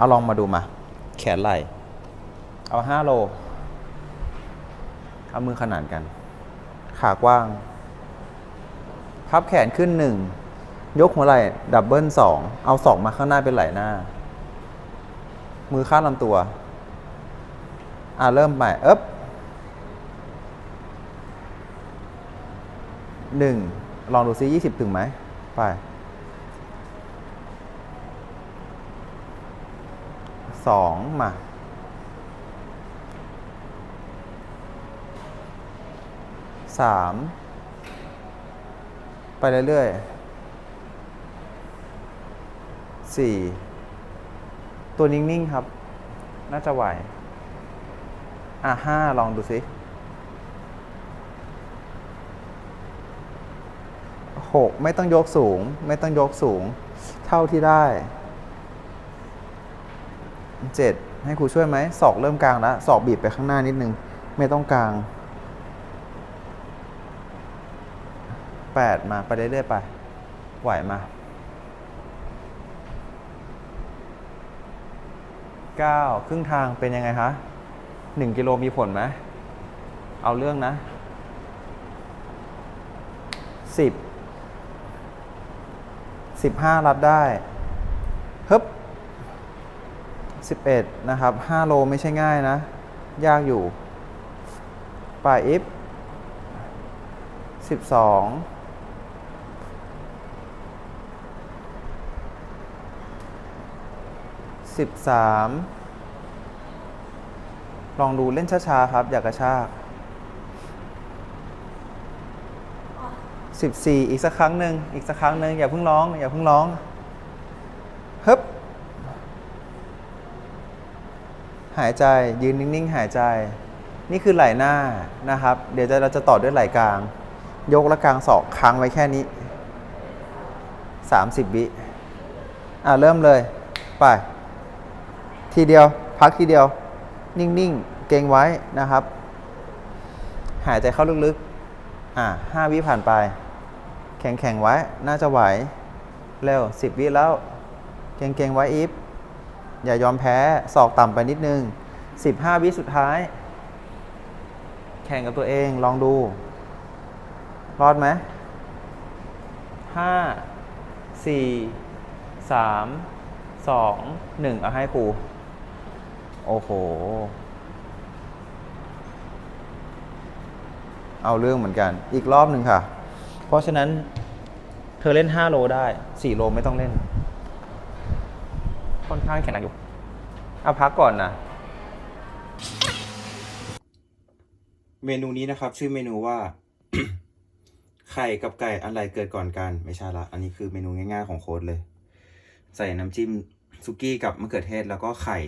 เอาลองมาดูมา แขนไหล่ เอาห้าโล เอามือขนานกัน ขากว้าง พับแขนขึ้นหนึ่ง ยกหัวไหล่ ดับเบิลสอง เอาสองมาข้างหน้าเป็นไหล่หน้า มือข้างลำตัว อ่าเริ่มใหม่เอ๊บหนึ่ง ลองดูซิยี่สิบถึงไหม ไป สองมาสามไปเรื่อยๆสี่ตัวนิ่ง ๆ ครับ น่าจะไหว อะห้าลองดูสิหกไม่ต้องยกสูง ไม่ต้องยกสูง เท่าที่ได้ เจ็ดให้ครูช่วยไหมศอกเริ่มกลางแล้วศอกบีบไปข้างหน้านิดนึง ไม่ต้องกลางแปดมาไปเรื่อยๆไป ไหวมาเก้าครึ่งทางเป็นยังไงคะหนึ่งกิโลมีผลไหม เอาเรื่องนะสิบสิบห้ารับได้ฮึบ สิบเอ็ดนะครับห้าโลไม่ใช่ง่ายนะ ยากอยู่ป่าอิฟสิบสองสิบสามลองดูเล่นช้าๆครับ อย่ากระชากสิบสี่อีกสักครั้งหนึ่งอีกสักครั้งหนึ่งอย่าเพิ่งร้อง อย่าเพิ่งร้องฮึบ หายใจยืนนิ่งๆ หายใจ นี่คือไหล่หน้านะครับ เดี๋ยวเราจะต่อด้วยไหล่กลาง ยกและกลางศอกค้างไว้แค่นี้ 30วิอ่าเริ่มเลยไป ทีเดียวพักทีเดียว นิ่งๆ เกรงไว้นะครับ หายใจเข้าลึกๆ อ่าห้าวิผ่านไป แข็งๆไว้น่าจะไหว เร็ว10วิแล้ว เกรงๆไว้อีฟ อย่ายอมแพ้ศอกต่ำไปนิดนึง 15 วิสุดท้าย แข่งกับตัวเองลองดู รอดไหมห้าสี่สามสองหนึ่งเอาให้ครูโอ้โห เอาเรื่องเหมือนกัน อีกรอบหนึ่งค่ะ เพราะฉะนั้นเธอเล่น 5 โลได้ 4 โลไม่ต้องเล่น ค่อนข้างแข็งหนักอยู่เอาพักก่อนนะ เมนูนี้นะครับ ชื่อเมนูว่า ไข่กับไก่อะไรเกิดก่อนกัน ไม่ใช่ละ อันนี้คือเมนูง่ายๆของโค้ดเลย ใส่น้ำจิ้มซุกี้กับมะเขือเทศแล้วก็ไข่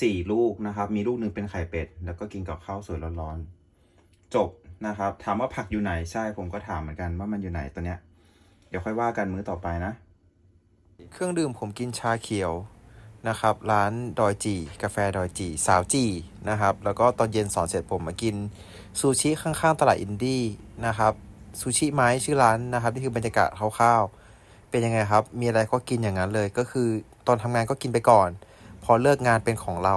สี่ลูกนะครับ มีลูกหนึ่งเป็นไข่เป็ด แล้วก็กินกับข้าวสวยร้อนๆ จบนะครับ ถามว่าผักอยู่ไหน ใช่ ผมก็ถามเหมือนกันว่ามันอยู่ไหนตัวเนี้ย เดี๋ยวค่อยว่ากันมื้อต่อไปนะ เครื่องดื่มผมกินชาเขียว นะครับ ร้านดอยจี กาแฟดอยจี สาวจีนะครับ แล้วก็ตอนเย็นสอนเสร็จผมมากินซูชิข้างๆ ตลาดอินดี้นะครับซูชิไม้ชื่อร้านนะครับนี่คือบรรยากาศคร่าวๆเป็นยังไงครับ มีอะไรก็กินอย่างนั้นเลย ก็คือตอนทำงานก็กินไปก่อน พอเลิกงานเป็นของเรา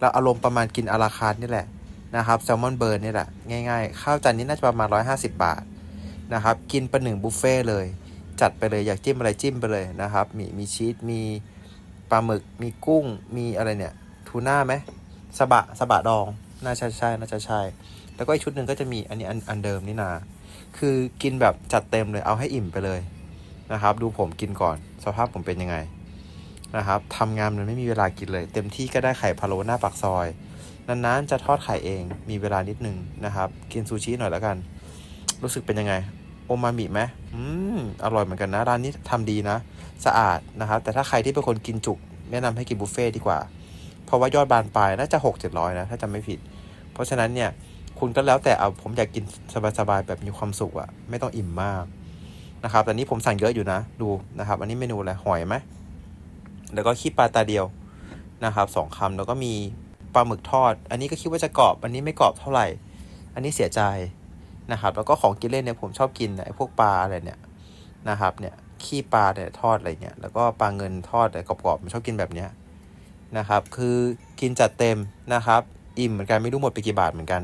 แล้วอารมณ์ประมาณกินอาราคาร์นี่แหละนะครับแซลมอนเบิร์นนี่แหละง่ายๆ ข้าวจานนี้น่าจะประมาณ 150 บาทนะครับกินประหนึ่งบุฟเฟ่เลย จัดไปเลยอยากจิ้มอะไรจิ้มไปเลยนะครับมีมีชีสมี ปลาหมึก มีกุ้ง มีอะไรเนี่ย ทูน่าไหมสบะสบะดอง น่าจะใช่น่าจะใช่ แล้วก็อีกชุดหนึ่งก็จะมีอันนี้อันอันเดิมนี่นา คือกินแบบจัดเต็มเลย เอาให้อิ่มไปเลยนะครับ ดูผมกินก่อน สภาพผมเป็นยังไงนะครับทำงานมันไม่มีเวลากินเลย เต็มที่ก็ได้ไข่พะโล้หน้าปากซอย นานๆจะทอดไข่เอง มีเวลานิดนึงนะครับ กินซูชิหน่อยแล้วกัน รู้สึกเป็นยังไง โอมามิไหมอืม อร่อยเหมือนกันนะ ร้านนี้ทำดีนะ สะอาดนะครับ แต่ถ้าใครที่เป็นคนกินจุก แนะนำให้กินบุฟเฟ่ต์ดีกว่า เพราะว่ายอดบานปลายน่าจะหกเจ็ดร้อยนะ ถ้าจำไม่ผิด เพราะฉะนั้นเนี่ยคุณก็แล้วแต่เอาผมอยากกินสบายๆแบบมีความสุขอะไม่ต้องอิ่มมากนะครับแต่นี้ผมสั่งเยอะอยู่นะ ดูนะครับ อันนี้เมนูอะไรหอยไหมแล้วก็ขี้ปลาตาเดียวนะครับสองคำแล้วก็มีปลาหมึกทอด อันนี้ก็คิดว่าจะกรอบ อันนี้ไม่กรอบเท่าไหร่ อันนี้เสียใจนะครับ แล้วก็ของกินเล่นเนี่ยผมชอบกินไอ้พวกปลาอะไรเนี่ยนะครับเนี่ย ขี้ปลาเนี่ยทอดอะไรเงี้ยแล้วก็ปลาเงินทอดแต่กรอบๆมันชอบกินแบบเนี้ยนะครับ คือกินจัดเต็มนะครับ อิ่มเหมือนกันไม่รู้หมดไปกี่บาทเหมือนกัน